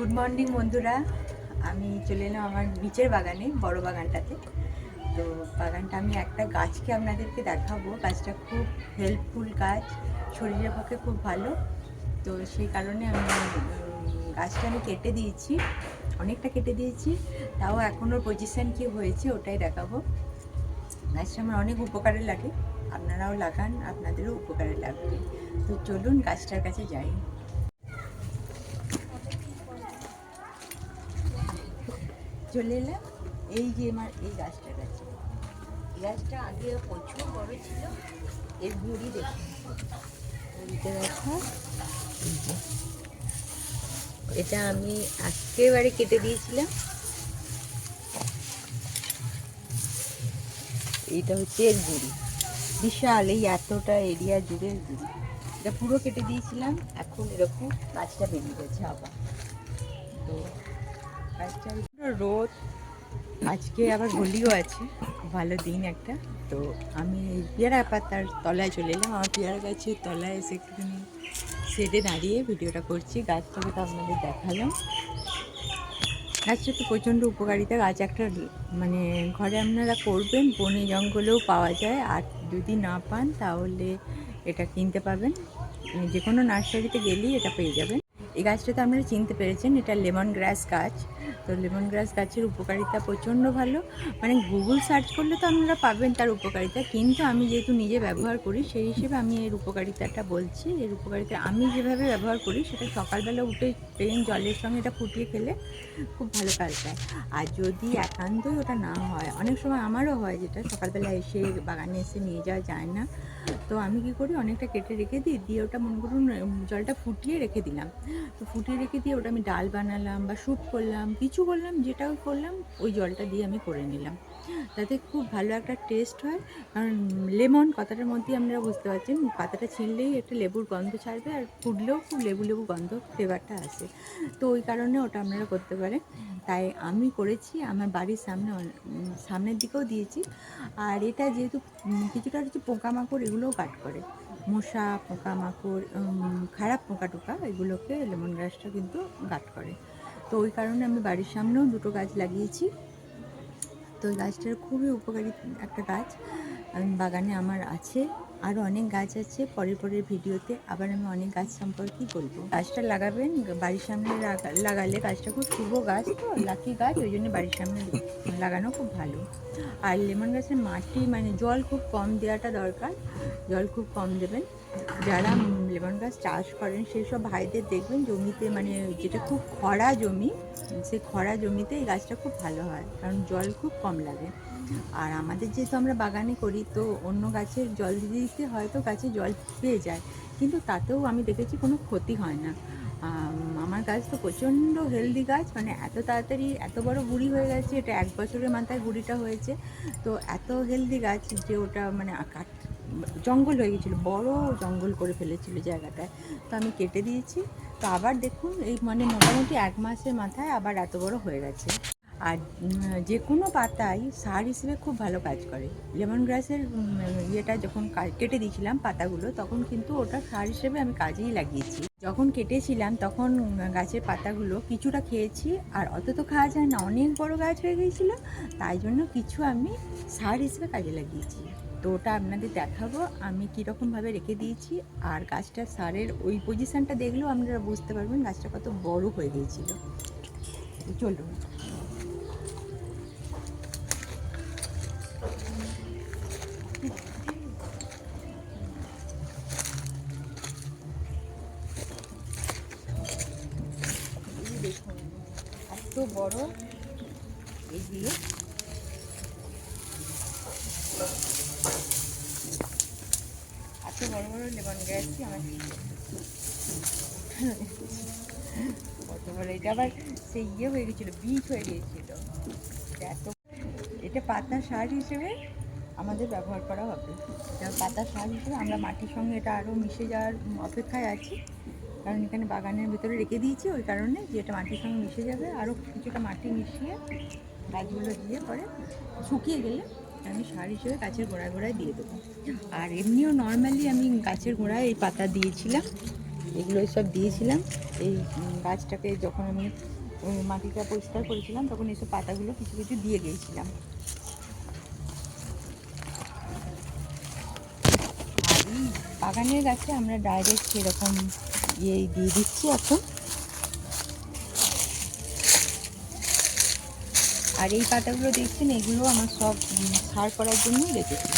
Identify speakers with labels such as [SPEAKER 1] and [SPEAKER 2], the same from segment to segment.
[SPEAKER 1] Good morning বন্ধুরা। আমি চলে এলাম আমার নিচের বাগানে, বড় বাগানটাতে। তো বাগানটা আমি একটা গাছকে আপনাদেরকে দেখাবো। গাছটা খুব হেল্পফুল গাছ, শরীরের পক্ষে খুব ভালো। তো সেই কারণে আমি গাছটা আমি কেটে দিয়েছি, অনেকটা কেটে দিয়েছি। তাও এখনও পজিশন কি হয়েছে ওটাই দেখাবো। গাছটা আমার অনেক উপকারে লাগে। আপনারাও লাগান, আপনাদেরও উপকারে লাগবে। তো চলুন গাছটার কাছে যাই। চলে এলাম। এই যে আমার এই গাছটার কাছে। গাছটা আগে প্রচুর বড় ছিল, এর গুড়ি গুড়িতে দেখা এটা আমি একেবারে কেটে দিয়েছিলাম। এইটা হচ্ছে এর গুড়ি। বিশাল, এই এতটা এরিয়া জুড়ে গুড়ি। এটা পুরো কেটে দিয়েছিলাম। এখন এরকম গাছটা বেরিয়ে গেছে আবার। তো গাছটার রোদ। আজকে আবার হোলিও আছে, ভালো দিন একটা। তো আমি পেয়ারা পাতার তলায় চলে এলাম। আমার পেয়ারা গাছের তলায় এসে একটুখানি সেটে দাঁড়িয়ে ভিডিওটা করছি। গাছটাকে তো আপনাদের দেখালাম। গাছটা তো প্রচণ্ড উপকারিতা। গাছ একটা মানে ঘরে আপনারা করবেন, বনে জঙ্গলেও পাওয়া যায়। আর যদি না পান, তাহলে এটা কিনতে পাবেন। মানে যে কোনো নার্সারিতে গেলেই এটা পেয়ে যাবেন। এই গাছটা তো আপনারা চিনতে পেরেছেন, এটা লেমন গ্রাস গাছ। তো লেমন গ্রাস গাছের উপকারিতা প্রচণ্ড ভালো। মানে গুগল সার্চ করলে তো আপনারা পাবেন তার উপকারিতা। কিন্তু আমি যেহেতু নিজে ব্যবহার করি, সেই হিসেবে আমি এর উপকারিতাটা বলছি। এর উপকারিতা আমি যেভাবে ব্যবহার করি, সেটা সকালবেলা উঠে প্লেন জলের সঙ্গে এটা ফুটিয়ে খেলে খুব ভালো কাজ দেয়। আর যদি একান্তই ওটা না হয়, অনেক সময় আমারও হয় যেটা, সকালবেলা এসে বাগানে এসে নিয়ে যাওয়া যায় না। তো আমি কি করি, অনেকটা কেটে রেখে দিই, দিয়ে ওটা মনে করুন জলটা ফুটিয়ে রেখে দিলাম। তো ফুটিয়ে রেখে দিয়ে ওটা আমি ডাল বানালাম বা স্যুপ করলাম, কিছু করলাম যেটাও করলাম, ওই জলটা দিয়ে আমি করে নিলাম। তাতে খুব ভালো একটা টেস্ট হয়। কারণ লেমন কথাটার মধ্যেই আপনারা বুঝতে পারছেন, পাতাটা ছিঁড়লেই একটা লেবুর গন্ধ ছাড়বে, আর ফুটলেও খুব লেবু লেবু গন্ধ ফ্লেভারটা আসে। তো ওই কারণে ওটা আপনারা করতে পারেন। তাই আমি করেছি, আমার বাড়ির সামনে সামনের দিকেও দিয়েছি। আর এটা যেহেতু কিছুটা হচ্ছে পোকামাকড় এগুলোও কাট করে। মশা, পোকামাকড় খারাপ পোকা টোকা এগুলোকে লেমন গ্রাসটা কিন্তু গাট করে। তো ওই কারণে আমি বাড়ির সামনেও দুটো গাছ লাগিয়েছি। তো গাছটার খুবই উপকারী একটা গাছ বাগানে আমার আছে। আরও অনেক গাছ আছে, পরের পরের ভিডিওতে আবার আমি অনেক গাছ সম্পর্কেই বলব। গাছটা লাগাবেন, বাড়ির সামনে লাগালে গাছটা খুব শুভ গাছ তো লাকি গাছ, ওই জন্য বাড়ির সামনে লাগানো খুব ভালো। আর লেমন গাছের মাটি মানে জল খুব কম দেওয়াটা দরকার, জল খুব কম দেবেন। যারা লেমন গাছ চাষ করেন, সেই সব ভাইদের দেখবেন জমিতে মানে যেটা খুব খরা জমি, সেই খরা জমিতে এই গাছটা খুব ভালো হয়, কারণ জল খুব কম লাগে। আর আমাদের যেহেতু আমরা বাগানে করি, তো অন্য গাছের জল দিতে দিতে হয়তো গাছে জল পেয়ে যায়। কিন্তু তাতেও আমি দেখেছি কোনো ক্ষতি হয় না। আমার গাছ তো প্রচণ্ড হেলদি গাছ মানে এত তাড়াতাড়ি এত বড় গুড়ি হয়ে গেছে, এটা এক বছরের মাথায় গুড়িটা হয়েছে। তো এত হেলদি গাছ যে ওটা মানে কাট জঙ্গল হয়ে গেছিল, বড় জঙ্গল করে ফেলেছিল জায়গাটায়। তো আমি কেটে দিয়েছি। তো আবার দেখুন, এই মানে মোটামুটি এক মাসের মাথায় আবার এত বড় হয়ে গেছে। আর যে কোনো পাতাই সার হিসেবে খুব ভালো কাজ করে। লেমন গ্রাসের ইয়েটা যখন কেটে দিয়েছিলাম পাতাগুলো, তখন কিন্তু ওটা সার হিসেবে আমি কাজেই লাগিয়েছি। যখন কেটেছিলাম, তখন গাছের পাতাগুলো কিছুটা খেয়েছি, আর অত তো খাওয়া যায় না, অনেক বড় গাছ হয়ে গিয়েছিল, তাই জন্য কিছু আমি সার হিসেবে কাজে লাগিয়েছি। তো ওটা আপনাদের দেখাবো, আমি কীরকমভাবে রেখে দিয়েছি, আর গাছটা সারের ওই পজিশানটা দেখলেও আপনারা বুঝতে পারবেন গাছটা কত বড় হয়ে গিয়েছিল। চলুন। বড়। দিয়ে। এত বড় বড় লেমন গ্রাসই আমার কত বড়? এটা আবার সেই ইয়ে হয়ে গেছিল, বীজ হয়ে গিয়েছিল এত এটা পাতা সার হিসেবে আমাদের ব্যবহার করা হবে। পাতা সার হিসেবে আমরা মাটির সঙ্গে এটা আরও মিশে যাওয়ার অপেক্ষায় আছি। কারণ এখানে বাগানের ভেতরে রেখে দিয়েছি ওই কারণে যে এটা মাটির সঙ্গে মিশে যাবে। আরও কিছুটা মাটি মিশিয়ে গাছগুলো দিয়ে পরে শুকিয়ে গেলে আমি সার হিসেবে গাছের গোড়ায় গোড়ায় দিয়ে দেবো। আর এমনিও নর্মালি আমি গাছের গোড়ায় এই পাতা দিয়েছিলাম, এগুলো সব দিয়েছিলাম। এই গাছটাকে যখন আমি মাটিটা পরিষ্কার করেছিলাম, তখন এইসব পাতাগুলো কিছু কিছু দিয়ে গিয়েছিলাম বাগানের গাছে আমরা ডাইরেক্ট এরকম ইয়ে দিয়ে দিচ্ছি এখন। আর এই পাতাগুলো দেখছেন এগুলো আমার সব সার করার জন্য রেখেছি।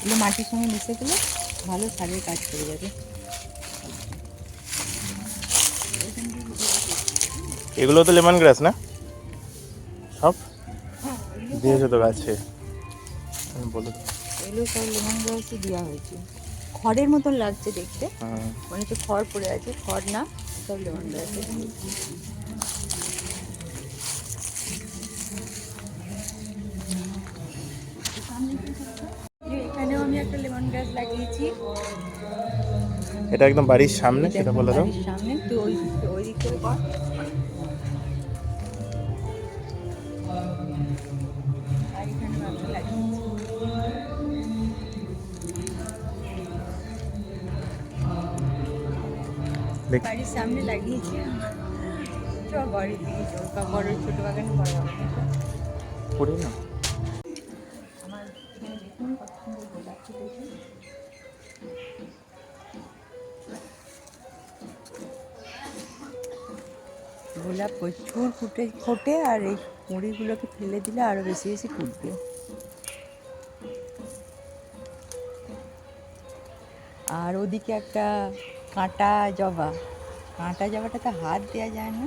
[SPEAKER 1] এগুলো মাটির সঙ্গে মিশে গেলে ভালো সারের কাজ করে যাবে।
[SPEAKER 2] এগুলো তো লেমন গ্রাস না? সব?
[SPEAKER 1] হ্যাঁ
[SPEAKER 2] দিয়েছ তো গাছে। আমি বলে
[SPEAKER 1] এগুলো সব লেমন গ্রাসই দেওয়া হয়েছে। খড়ের মতন লাগছে দেখতে।
[SPEAKER 2] হুম।
[SPEAKER 1] মনে হচ্ছে খড় পড়ে আছে খড় না সব লেমন গ্রাস এখানেও আমি একটা লেমন গ্রাস লাগিয়েছি।
[SPEAKER 2] এটা একদম বাড়ির সামনে সেটা বলে দাও।
[SPEAKER 1] সামনে তো ওই ওই দিক থেকে বাড়ির সামনে লাগিয়েছি চ বাড়ির দিকে চল বা ছোট বাগানে বড় বাগানে
[SPEAKER 2] পড়ি না?
[SPEAKER 1] আমার দেখুন কত সুন্দর গোলাপ ফুটেছে গোলাপ প্রচুর ফুটে ফোটে আর এই মুড়িগুলোকে ফেলে দিলে আরও বেশি বেশি ফুটবে। আর ওদিকে একটা কাঁটা জবা। কাঁটা জবাটা তো হাত দেওয়া যায় না।